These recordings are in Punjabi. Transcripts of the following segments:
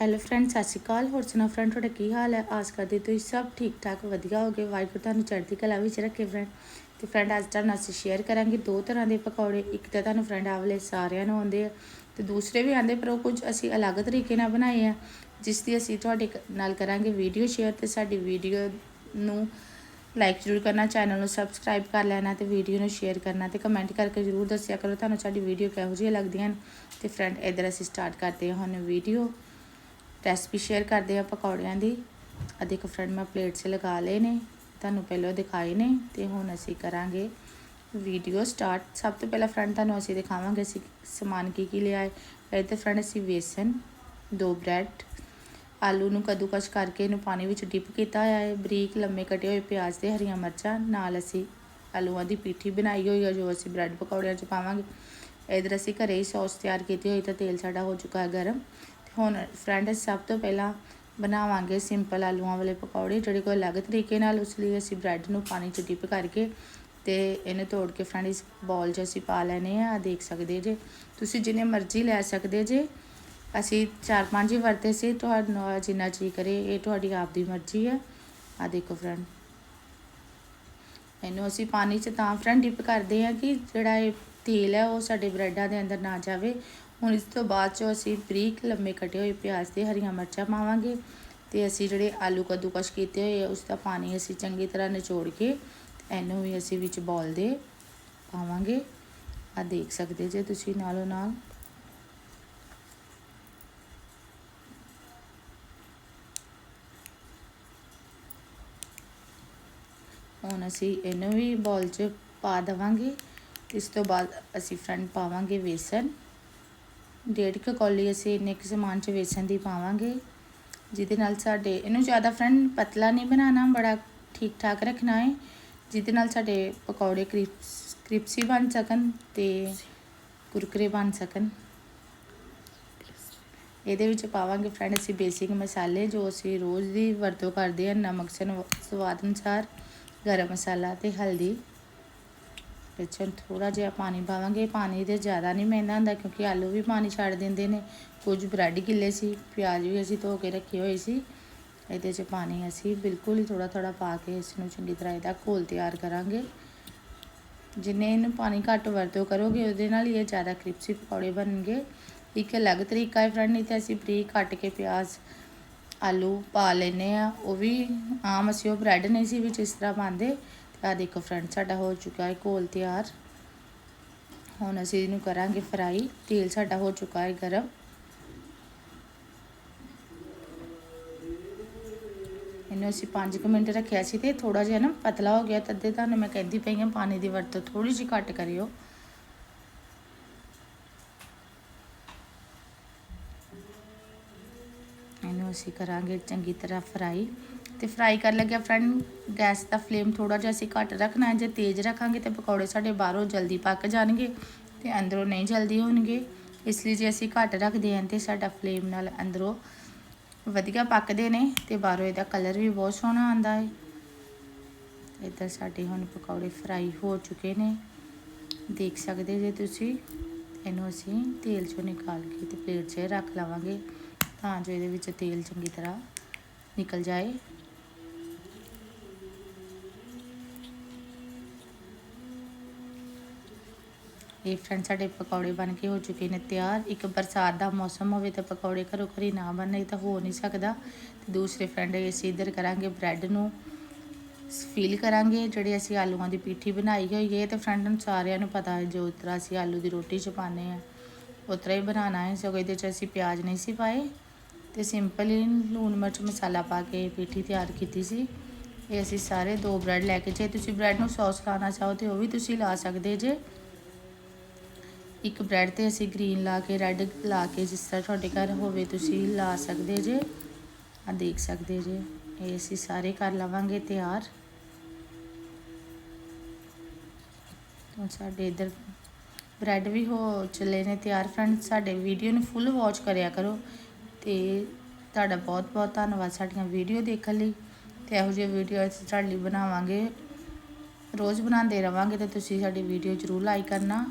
ਹੈਲੋ ਫਰੈਂਡ ਸਤਿ ਸ਼੍ਰੀ ਅਕਾਲ। ਹੋਰ ਸੁਣਾ ਫਰੈਂਡ ਤੁਹਾਡਾ ਕੀ ਹਾਲ ਹੈ? ਆਸ ਕਰਦੀ ਤੁਸੀਂ ਸਭ ਠੀਕ ਠਾਕ, ਵਧੀਆ ਹੋਗੇ ਵਾਹਿਗੁਰੂ ਤੁਹਾਨੂੰ ਚੜ੍ਹਦੀ ਕਲਾ ਵਿੱਚ ਰੱਖੇ ਫਰੈਂਡ ਤੇ ਫਰੈਂਡ ਅੱਜ ਤੁਹਾਨੂੰ ਅਸੀਂ ਸ਼ੇਅਰ ਕਰਾਂਗੇ ਦੋ ਤਰ੍ਹਾਂ ਦੇ ਪਕੌੜੇ। ਇੱਕ ਤਾਂ ਤੁਹਾਨੂੰ ਫਰੈਂਡ ਆਵਲੇ ਸਾਰਿਆਂ ਨੂੰ ਆਉਂਦੇ ਆ ਤੇ ਦੂਸਰੇ ਵੀ ਆਉਂਦੇ ਪਰ ਉਹ ਕੁਝ ਅਸੀਂ ਅਲੱਗ ਤਰੀਕੇ ਨਾਲ ਬਣਾਏ ਆ, ਜਿਸ ਦੀ ਅਸੀਂ ਤੁਹਾਡੇ ਕ- ਨਾਲ ਕਰਾਂਗੇ ਵੀਡੀਓ ਸ਼ੇਅਰ ਤੇ ਸਾਡੀ ਵੀਡੀਓ ਨੂੰ ਲਾਈਕ ਜ਼ਰੂਰ ਕਰਨਾ ਚੈਨਲ ਨੂੰ ਸਬਸਕ੍ਰਾਈਬ ਕਰ ਲੈਣਾ ਤੇ ਵੀਡੀਓ ਨੂੰ ਸ਼ੇਅਰ ਕਰਨਾ ਤੇ ਕਮੈਂਟ ਕਰਕੇ ਜ਼ਰੂਰ ਦੱਸਿਆ ਕਰੋ, ਤੁਹਾਨੂੰ ਸਾਡੀ ਵੀਡੀਓ ਕਿਹੋ ਜਿਹੀ ਲੱਗਦੀਆਂ ਹਨ। ਤੇ ਫਰੈਂਡ ਇਧਰ ਅਸੀਂ ਸਟਾਰਟ ਕਰਦੇ ਹਾਂ ਹੁਣ ਵੀਡੀਓ ਰੈਸਪੀ ਸ਼ੇਅਰ ਕਰਦੇ ਆ ਪਕੌੜਿਆਂ ਦੀ। ਆ ਦੇਖੋ ਫਰੈਂਡ ਮੈਂ ਪਲੇਟ 'ਚ ਲਗਾ ਲਏ ਨੇ, ਤੁਹਾਨੂੰ ਪਹਿਲਾਂ ਦਿਖਾਏ ਨੇ ਤੇ ਹੁਣ ਅਸੀਂ ਕਰਾਂਗੇ ਵੀਡੀਓ ਸਟਾਰਟ ਸਭ ਤੋਂ ਪਹਿਲਾਂ ਫਰੈਂਡ ਤੁਹਾਨੂੰ ਅਸੀਂ ਦਿਖਾਵਾਂਗੇ ਅਸੀਂ ਸਮਾਨ ਕੀ ਕੀ ਲਿਆ ਹੈ। ਇਹ ਤੇ ਫਰੈਂਡ ਅਸੀਂ ਵੇਸਨ, ਦੋ ਬ੍ਰੈਡ, ਆਲੂ ਨੂੰ ਕੱਦੂਕਸ ਕਰਕੇ ਇਹਨੂੰ ਪਾਣੀ ਵਿੱਚ ਡਿਪ ਕੀਤਾ ਹੋਇਆ ਹੈ। ਬਰੀਕ ਲੰਮੇ ਕਟੇ ਹੋਏ ਪਿਆਜ਼ ਤੇ ਹਰੀਆਂ ਮਿਰਚਾਂ, ਨਾਲ ਅਸੀਂ ਆਲੂਆਂ ਦੀ ਪੀਠੀ ਬਣਾਈ ਹੋਈ ਹੈ, ਜੋ ਅਸੀਂ ਬ੍ਰੈਡ ਪਕੌੜਿਆਂ 'ਚ ਪਾਵਾਂਗੇ। ਇਧਰ ਅਸੀਂ ਘਰੇ ਹੀ ਸੌਸ ਤਿਆਰ ਕੀਤੀ ਹੋਈ ਤਾਂ ਤੇਲ ਸਾਡਾ ਹੋ ਚੁੱਕਾ ਹੈ ਗਰਮ। ਹੁਣ ਫਰੈਂਡ ਸਭ ਤੋਂ ਪਹਿਲਾਂ ਬਣਾਵਾਂਗੇ ਸਿੰਪਲ ਆਲੂਆਂ ਵਾਲੇ ਪਕੌੜੇ, ਜਿਹੜੇ ਕੋਈ ਅਲੱਗ ਤਰੀਕੇ ਨਾਲ ਉਸ ਲਈ ਅਸੀਂ ਬ੍ਰੈਡ ਨੂੰ ਪਾਣੀ 'ਚ ਡਿਪ ਕਰਕੇ ਤੇ ਇਹਨੂੰ ਤੋੜ ਕੇ ਫਰੈਂਡ ਇਸ ਬੋਲ 'ਚ ਅਸੀਂ ਪਾ ਲੈਣੇ ਆ ਆਹ ਦੇਖ ਸਕਦੇ ਜੇ। ਤੁਸੀਂ ਜਿੰਨੇ ਮਰਜ਼ੀ ਲੈ ਸਕਦੇ ਜੇ। ਅਸੀਂ ਚਾਰ ਪੰਜ ਹੀ ਵਰਤੇ ਸੀ। ਤੁਹਾਨੂੰ ਜਿੰਨਾ ਜੀ ਕਰੇ, ਇਹ ਤੁਹਾਡੀ ਆਪ ਦੀ ਮਰਜ਼ੀ ਹੈ। ਆ ਦੇਖੋ ਫਰੈਂਡ ਇਹਨੂੰ ਅਸੀਂ ਪਾਣੀ 'ਚ ਤਾਂ ਫਰੈਂਡ ਡਿਪ ਕਰਦੇ ਆ ਕਿ ਜਿਹੜਾ ਇਹ ਤੇਲ ਹੈ, ਉਹ ਸਾਡੇ ਬ੍ਰੈਡਾਂ ਦੇ ਅੰਦਰ ਨਾ ਜਾਵੇ। ਹੁਣ ਇਸ ਤੋਂ ਬਾਅਦ 'ਚੋਂ ਅਸੀਂ ਬਰੀਕ ਲੰਮੇ ਕੱਟੇ ਹੋਏ ਪਿਆਜ਼ ਤੇ ਹਰੀਆਂ ਮਿਰਚਾਂ ਪਾਵਾਂਗੇ ਤੇ ਅਸੀਂ ਜਿਹੜੇ ਆਲੂ ਕੱਦੂਕਸ਼ ਕੀਤੇ ਹੋਏ ਆ, ਉਸ ਦਾ ਪਾਣੀ ਅਸੀਂ ਚੰਗੀ ਤਰ੍ਹਾਂ ਨਿਚੋੜ ਕੇ ਇਹਨੂੰ ਵੀ ਅਸੀਂ ਵਿੱਚ ਬੋਲ ਦੇ ਪਾਵਾਂਗੇ। ਆ ਦੇਖ ਸਕਦੇ ਜੇ ਤੁਸੀਂ ਨਾਲੋਂ ਨਾਲ। ਹੁਣ ਅਸੀਂ ਇਹਨੂੰ ਵੀ ਬੋਲ 'ਚ ਪਾ ਦੇਵਾਂਗੇ। ਇਸ ਤੋਂ ਬਾਅਦ ਅਸੀਂ ਫਰੰਟ ਪਾਵਾਂਗੇ ਵੇਸਨ ਡੇਢ ਕੁ ਕੌਲੀ ਅਸੀਂ ਇੰਨੇ ਕੁ ਸਮਾਨ 'ਚ ਵੇਸਣ ਦੀ ਪਾਵਾਂਗੇ, ਜਿਹਦੇ ਨਾਲ ਸਾਡੇ, ਇਹਨੂੰ ਜ਼ਿਆਦਾ ਫਰੈਂਡ ਪਤਲਾ ਨਹੀਂ ਬਣਾਉਣਾ, ਬੜਾ ਠੀਕ ਠਾਕ ਰੱਖਣਾ ਹੈ ਜਿਹਦੇ ਨਾਲ ਸਾਡੇ ਪਕੌੜੇ ਕ੍ਰਿਪਸ ਕ੍ਰਿਪਸੀ ਬਣ ਸਕਣ ਤੇ ਕੁਰਕਰੇ ਬਣ ਸਕਣ। ਇਹਦੇ ਵਿੱਚ ਪਾਵਾਂਗੇ ਫਰੈਂਡ ਅਸੀਂ ਬੇਸਿਕ ਮਸਾਲੇ, ਜੋ ਅਸੀਂ ਰੋਜ਼ ਦੀ ਵਰਤੋਂ ਕਰਦੇ ਹਾਂ, ਨਮਕ ਸਨ ਸਵਾਦ ਅਨੁਸਾਰ ਗਰਮ ਮਸਾਲਾ ਤੇ ਹਲਦੀ। ਵਿੱਚ ਥੋੜਾ ਜਿਹਾ ਪਾਣੀ ਪਾਵਾਂਗੇ। ਪਾਣੀ ਦੇ ਜ਼ਿਆਦਾ ਨਹੀਂ ਮਹਿੰਦਾ ਹੁੰਦਾ ਕਿਉਂਕਿ ਆਲੂ ਵੀ ਪਾਣੀ ਛੱਡ ਦਿੰਦੇ ਨੇ। ਕੁਝ ਬ੍ਰੈਡ ਗਿੱਲੇ ਸੀ, ਪਿਆਜ਼ ਵੀ ਅਸੀਂ ਧੋ ਕੇ ਰੱਖੇ ਹੋਏ ਸੀ। ਇਹਦੇ 'ਚ ਪਾਣੀ ਅਸੀਂ ਬਿਲਕੁਲ ਹੀ ਥੋੜਾ ਥੋੜਾ ਪਾ ਕੇ ਇਸ ਨੂੰ ਚੰਗੀ ਤਰ੍ਹਾਂ ਇਹਦਾ ਘੋਲ ਤਿਆਰ ਕਰਾਂਗੇ। ਜਿੰਨੇ ਇਹਨੂੰ ਪਾਣੀ ਘੱਟ ਵਰਤੋਂ ਕਰੋਗੇ, ਉਹਦੇ ਨਾਲ ਹੀ ਇਹ ਜ਼ਿਆਦਾ ਕ੍ਰਿਪਸੀ ਪਕੌੜੇ ਬਣਨਗੇ। ਇੱਕ ਅਲੱਗ ਤਰੀਕਾ ਹੈ ਫਰੈਂਡ, ਨਹੀਂ ਤੇ ਅਸੀਂ ਬਰੀਕ ਕੱਟ ਕੇ ਪਿਆਜ਼, ਆਲੂ ਪਾ ਲੈਨੇ ਆ ਉਹ ਵੀ ਆਮ ਅਸੀਂ ਉਹ ਬ੍ਰੈਡ ਨਹੀਂ ਸੀ ਵਿੱਚ ਇਸ ਤਰ੍ਹਾਂ ਪਾਉਂਦੇ। ਆ ਦੇਖੋ ਫਰੈਂਡ ਸਾਡਾ ਹੋ ਚੁੱਕਾ ਹੈ ਘੋਲ ਤਿਆਰ। ਹੁਣ ਅਸੀਂ ਇਹਨੂੰ ਕਰਾਂਗੇ ਫਰਾਈ ਤੇਲ ਸਾਡਾ ਹੋ ਚੁੱਕਾ ਹੈ ਗਰਮ। ਇਹਨੂੰ ਅਸੀਂ 5 ਮਿੰਟ ਰੱਖਿਆ ਸੀ ਤੇ ਥੋੜਾ ਜਿਹਾ ਨਾ ਪਤਲਾ ਹੋ ਗਿਆ ਤਦੇ ਤੁਹਾਨੂੰ ਮੈਂ ਕਹਿੰਦੀ ਪਈ ਹਾਂ ਪਾਣੀ ਦੀ ਵਰਤੋਂ ਥੋੜੀ ਜਿਹੀ ਘੱਟ ਕਰਿਓ। ਇਹਨੂੰ ਅਸੀਂ ਕਰਾਂਗੇ ਚੰਗੀ ਤਰ੍ਹਾਂ ਫਰਾਈ ਤੇ ਫਰਾਈ ਕਰਨ ਲੱਗਿਆ ਫਰੈਂਡ ਗੈਸ ਦਾ ਫਲੇਮ ਥੋੜਾ ਜਿਹਾ ਅਸੀਂ ਘੱਟ ਰੱਖਣਾ ਹੈ, ਜੇ ਤੇਜ਼ ਰੱਖਾਂਗੇ ਤੇ ਪਕੌੜੇ ਸਾਡੇ ਬਾਹਰੋਂ ਜਲਦੀ ਪੱਕ ਜਾਣਗੇ ਤੇ ਅੰਦਰੋਂ ਨਹੀਂ ਜਲਦੀ ਹੋਣਗੇ। ਇਸ ਲਈ ਜੇ ਅਸੀਂ ਘੱਟ ਰੱਖਦੇ ਹਾਂ ਤੇ ਸਾਡਾ ਫਲੇਮ ਨਾਲ ਅੰਦਰੋਂ ਵਧੀਆ ਪੱਕਦੇ ਨੇ ਤੇ ਬਾਹਰੋਂ ਇਹਦਾ ਕਲਰ ਵੀ ਬਹੁਤ ਸੋਹਣਾ ਆਂਦਾ ਹੈ। ਇੱਧਰ ਸਾਡੇ ਹੁਣ ਪਕੌੜੇ ਫਰਾਈ ਹੋ ਚੁੱਕੇ ਨੇ। ਦੇਖ ਸਕਦੇ ਜੇ ਤੁਸੀਂ, ਇਹਨੂੰ ਅਸੀਂ ਤੇਲ ਚੋਂ ਨਿਕਾਲ ਕੇ ਤੇ ਪਲੇਟ 'ਚ ਰੱਖ ਲਵਾਂਗੇ ਤਾਂ ਜੋ ਇਹਦੇ ਵਿੱਚ ਤੇਲ ਚੰਗੀ ਤਰ੍ਹਾਂ ਨਿਕਲ ਜਾਏ। ਇਹ ਫਰੈਂਡ ਸਾਡੇ ਪਕੌੜੇ ਬਣ ਕੇ ਹੋ ਚੁੱਕੇ ਨੇ ਤਿਆਰ। ਇੱਕ ਬਰਸਾਤ ਦਾ ਮੌਸਮ ਹੋਵੇ ਤਾਂ ਪਕੌੜੇ ਘਰੋਂ ਘਰੀ ਨਾ ਬਣਨੇ ਤਾਂ ਹੋ ਨਹੀਂ ਸਕਦਾ। ਤੇ ਦੂਸਰੇ ਫਰੈਂਡ ਅਸੀਂ ਇੱਧਰ ਕਰਾਂਗੇ ਬ੍ਰੈਡ ਨੂੰ ਫੀਲ ਕਰਾਂਗੇ, ਜਿਹੜੇ ਅਸੀਂ ਆਲੂਆਂ ਦੀ ਪੀਠੀ ਬਣਾਈ ਹੋਈ ਹੈ। ਤੇ ਫਰੈਂਡ ਨੂੰ ਸਾਰਿਆਂ ਨੂੰ ਪਤਾ ਹੈ ਜੋ ਤਰ੍ਹਾਂ ਅਸੀਂ ਆਲੂ ਦੀ ਰੋਟੀ ਚ ਪਾਉਂਦੇ ਆ ਉਸ ਤਰ੍ਹਾਂ ਹੀ ਬਣਾਉਣਾ ਹੈ। ਸਗੋਂ ਇਹਦੇ ਚ ਅਸੀਂ ਪਿਆਜ਼ ਨਹੀਂ ਸੀ ਪਾਏ। ਤੇ ਸਿੰਪਲ ਹੀ ਲੂਣ ਮਿਰਚ ਮਸਾਲਾ ਪਾ ਕੇ ਪੀਠੀ ਤਿਆਰ ਕੀਤੀ ਸੀ। ਇਹ ਅਸੀਂ ਸਾਰੇ ਦੋ ਬ੍ਰੈਡ ਲੈ ਕੇ ਜੇ ਤੁਸੀਂ ਬ੍ਰੈਡ ਨੂੰ ਸੌਸ ਲਾਣਾ ਚਾਹੋ ਤੇ ਉਹ ਵੀ ਤੁਸੀਂ ਲਾ ਸਕਦੇ ਜੇ। ਇੱਕ ਬ੍ਰੈਡ ਤੇ ਅਸੀਂ ਗ੍ਰੀਨ ਲਾ ਕੇ, ਰੈੱਡ ਲਾ ਕੇ ਜਿਸ ਤਰ੍ਹਾਂ ਤੁਹਾਡੇ ਘਰ ਹੋਵੇ ਤੁਸੀਂ ਲਾ ਸਕਦੇ ਜੇ। ਆ ਦੇਖ ਸਕਦੇ ਜੇ। ਇਹ ਅਸੀਂ ਸਾਰੇ ਕਰ ਲਵਾਂਗੇ ਤਿਆਰ। ਹੁਣ ਸਾਡੇ ਇਧਰ ਬ੍ਰੈਡ ਵੀ ਹੋ ਚੱਲੇ ਨੇ ਤਿਆਰ। ਫਰੈਂਡ ਸਾਡੇ ਵੀਡੀਓ ਨੂੰ ਫੁੱਲ ਵਾਚ ਕਰਿਆ ਕਰੋ ਤੇ ਤੁਹਾਡਾ ਬਹੁਤ ਬਹੁਤ ਧੰਨਵਾਦ ਸਾਡੀਆਂ ਵੀਡੀਓ ਦੇਖਣ ਲਈ। ਤੇ ਇਹੋ ਜਿਹੀ ਵੀਡੀਓ ਅਸੀਂ ਤੁਹਾਡੇ ਲਈ ਬਣਾਵਾਂਗੇ। ਰੋਜ਼ ਬਣਾਉਂਦੇ ਰਵਾਂਗੇ ਤੇ ਤੁਸੀਂ ਸਾਡੀ ਵੀਡੀਓ ਜ਼ਰੂਰ ਲਾਈਕ ਕਰਨਾ।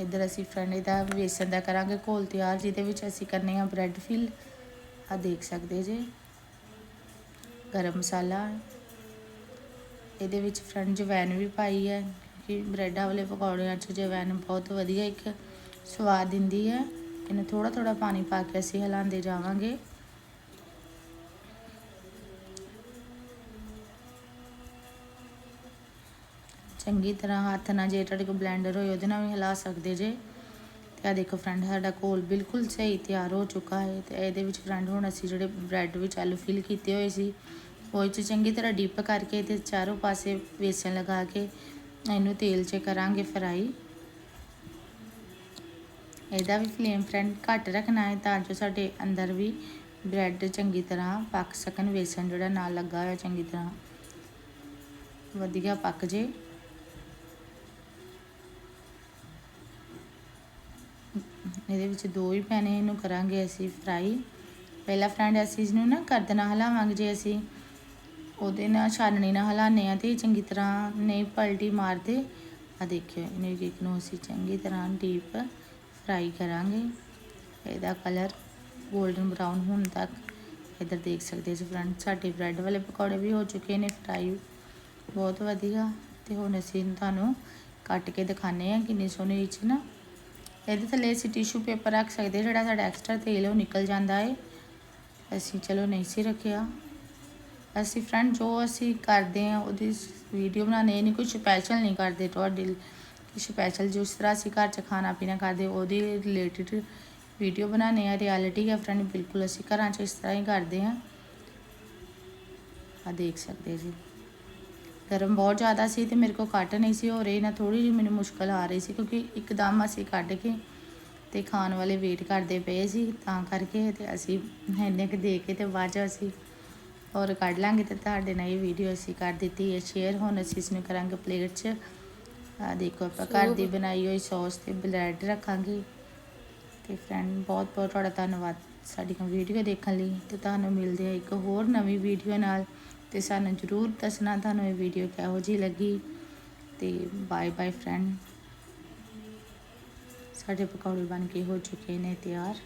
ਇੱਧਰ ਅਸੀਂ ਫਰੈਂਡ ਇਹਦਾ ਵੇਸਣ ਦਾ ਕਰਾਂਗੇ ਘੋਲ ਤਿਆਰ, ਜਿਹਦੇ ਵਿੱਚ ਅਸੀਂ ਕਰਨੇ ਆ ਬ੍ਰੈਡ ਫਿਲ ਆ ਦੇਖ ਸਕਦੇ ਜੇ। ਗਰਮ ਮਸਾਲਾ। ਇਹਦੇ ਵਿੱਚ ਫਰੈਂਡ ਜਵੈਨ ਵੀ ਪਾਈ ਹੈ, ਕਿ ਬ੍ਰੈਡਾਂ ਵਾਲੇ ਪਕੌੜਿਆਂ 'ਚ ਜਵੈਨ ਬਹੁਤ ਵਧੀਆ ਇੱਕ ਸਵਾਦ ਦਿੰਦੀ ਹੈ। ਇਹਨੂੰ ਥੋੜਾ ਥੋੜਾ ਪਾਣੀ ਪਾ ਕੇ ਅਸੀਂ ਹਿਲਾਉਂਦੇ ਜਾਵਾਂਗੇ। ਚੰਗੀ ਤਰ੍ਹਾਂ ਹੱਥ ਨਾਲ ਜੇ ਤੁਹਾਡੇ ਕੋਲ ਬਲੈਂਡਰ ਹੋਏ, ਉਹਦੇ ਨਾਲ ਵੀ ਹਿਲਾ ਸਕਦੇ ਜੇ। ਤੇ ਆ ਦੇਖੋ ਫਰੈਂਡ ਸਾਡਾ ਘੋਲ ਬਿਲਕੁਲ ਸਹੀ ਤਿਆਰ ਹੋ ਚੁੱਕਾ ਹੈ ਤੇ ਇਹਦੇ ਵਿੱਚ ਫਰੈਂਡ ਹੁਣ ਅਸੀਂ ਜਿਹੜੇ ਬ੍ਰੈਡ ਵਿੱਚ ਆਲੂ ਫਿਲ ਕੀਤੇ ਹੋਏ ਸੀ, ਉਹ 'ਚ ਚੰਗੀ ਤਰ੍ਹਾਂ ਡਿਪ ਕਰਕੇ ਤੇ ਚਾਰੋਂ ਪਾਸੇ ਵੇਸਣ ਲਗਾ ਕੇ ਇਹਨੂੰ ਤੇਲ 'ਚ ਕਰਾਂਗੇ ਫਰਾਈ ਇਹਦਾ ਵੀ ਫਲੇਮ ਫਰੈਂਡ ਘੱਟ ਰੱਖਣਾ ਹੈ ਤਾਂ ਜੋ ਸਾਡੇ ਅੰਦਰ ਵੀ ਬ੍ਰੈਡ ਚੰਗੀ ਤਰ੍ਹਾਂ ਪੱਕ ਸਕਣ, ਵੇਸਣ ਜਿਹੜਾ ਨਾਲ ਲੱਗਾ ਹੋਇਆ ਚੰਗੀ ਤਰ੍ਹਾਂ। ਵਧੀਆ ਪੱਕ ਜੇ। ਇਹਦੇ ਵਿੱਚ ਦੋ ਹੀ ਪੈਣੇ, ਇਹਨੂੰ ਕਰਾਂਗੇ ਅਸੀਂ ਫਰਾਈ ਪਹਿਲਾ ਫਰੈਂਡ ਅਸੀਂ ਇਸਨੂੰ ਨਾ ਕਰਦ ਨਾਲ ਹਿਲਾਵਾਂਗੇ ਜੇ ਅਸੀਂ ਉਹਦੇ ਨਾਲ ਛਾਨਣੀ ਨਾਲ ਹਿਲਾਉਂਦੇ ਆ ਤੇ ਚੰਗੀ ਤਰ੍ਹਾਂ ਨਹੀਂ ਪਲਟੀ ਮਾਰਦੇ। ਆ ਦੇਖਿਓ, ਇਹਨੂੰ ਇੱਕ ਨੂੰ ਅਸੀਂ ਚੰਗੀ ਤਰ੍ਹਾਂ ਡੀਪ ਫਰਾਈ ਕਰਾਂਗੇ। ਇਹਦਾ ਕਲਰ 골ਡਨ ਬਰਾਊਨ ਹੋਣ ਤੱਕ ਇੱਧਰ ਦੇਖ ਸਕਦੇ ਜੀ ਫਰੈਂਡ ਸਾਡੇ ਬ੍ਰੈਡ ਵਾਲੇ ਪਕੌੜੇ ਵੀ ਹੋ ਚੁੱਕੇ ਨੇ ਫਰਾਈ ਬਹੁਤ ਵਧੀਆ। ਤੇ ਹੁਣ ਅਸੀਂ ਤੁਹਾਨੂੰ ਕੱਟ ਕੇ ਦਿਖਾਣੇ ਆ ਕਿੰਨੇ ਸੋਹਣੇ ਵਿੱਚ ਨਾ ਇਹਦੇ ਥੱਲੇ ਅਸੀਂ ਟਿਸ਼ੂ ਪੇਪਰ ਰੱਖ ਸਕਦੇ ਜਿਹੜਾ ਸਾਡਾ ਐਕਸਟਰਾ ਤੇਲ ਉਹ ਨਿਕਲ ਜਾਂਦਾ ਹੈ। ਅਸੀਂ ਚਲੋ ਨਹੀਂ ਸੀ ਰੱਖਿਆ। ਅਸੀਂ ਫਰੈਂਡ ਜੋ ਅਸੀਂ ਕਰਦੇ ਆ ਉਹਦੀ ਵੀਡੀਓ ਬਣਾਉਣੇ ਨਹੀਂ ਕੋਈ ਸਪੈਸ਼ਲ ਨਹੀਂ ਕਰਦੇ ਤੁਹਾਡੇ ਕਿ ਸਪੈਸ਼ਲ ਜਿਸ ਤਰ੍ਹਾਂ ਅਸੀਂ ਘਰ 'ਚ ਖਾਣਾ ਪੀਣਾ ਕਰਦੇ ਉਹਦੇ ਰਿਲੇਟਡ ਵੀਡੀਓ ਬਣਾਉਣੇ ਆ ਰਿਐਲਿਟੀ ਹੈ ਫਰੈਂਡ ਬਿਲਕੁਲ ਅਸੀਂ ਘਰਾਂ 'ਚ ਇਸ ਤਰ੍ਹਾਂ ਹੀ ਕਰਦੇ ਆ ਆ ਦੇਖ ਸਕਦੇ ਜੀ। ਗਰਮ ਬਹੁਤ ਜ਼ਿਆਦਾ ਸੀ ਤੇ ਮੇਰੇ ਕੋ ਕੱਟ ਨਹੀਂ ਸੀ ਹੋ ਰਹੀ ਨਾ ਥੋੜੀ ਜਿਹੀ ਮੈਨੂੰ ਮੁਸ਼ਕਲ ਆ ਰਹੀ ਸੀ ਕਿਉਂਕਿ ਇੱਕਦਮ ਅਸੀਂ ਕੱਢ ਕੇ ਤੇ ਖਾਣ ਵਾਲੇ ਵੇਟ ਕਰਦੇ ਪਏ ਸੀ ਤਾਂ ਕਰਕੇ ਤੇ ਅਸੀਂ ਇੰਨੇ ਕੁ ਦੇ ਕੇ ਤੇ ਬਾਅਦ 'ਚ ਅਸੀਂ ਹੋਰ ਕੱਢ ਲਾਂਗੇ ਤੇ ਤੁਹਾਡੇ ਨਾਲ ਇਹ ਵੀਡੀਓ ਅਸੀਂ ਕਰ ਦਿੱਤੀ ਹੈ ਸ਼ੇਅਰ ਹੁਣ ਅਸੀਂ ਇਸ ਨੂੰ ਕਰਾਂਗੇ ਪਲੇਟ 'ਚ। ਆ ਦੇਖੋ ਆਪਾਂ ਘਰ ਦੀ ਬਣਾਈ ਹੋਈ ਸੌਸ ਤੇ ਬਲੈਡ ਰੱਖਾਂਗੇ। ਤੇ ਫਰੈਂਡ ਬਹੁਤ ਬਹੁਤ ਤੁਹਾਡਾ ਧੰਨਵਾਦ ਸਾਡੀ ਵੀਡੀਓ ਦੇਖਣ ਲਈ ਤੇ ਤੁਹਾਨੂੰ ਮਿਲਦੇ ਆ ਇੱਕ ਹੋਰ ਨਵੀਂ ਵੀਡੀਓ ਨਾਲ। ਤੇ ਸਾਨੂੰ ਜਰੂਰ ਦੱਸਣਾ ਤੁਹਾਨੂੰ ਇਹ ਵੀਡੀਓ ਕਿਹੋ ਜਿਹੀ ਲੱਗੀ। ਤੇ ਬਾਏ ਬਾਏ ਫਰੈਂਡ ਸਾਡੇ ਪਕੌੜੇ ਬਣ ਕੇ ਹੋ ਚੁੱਕੇ ਨੇ ਤਿਆਰ।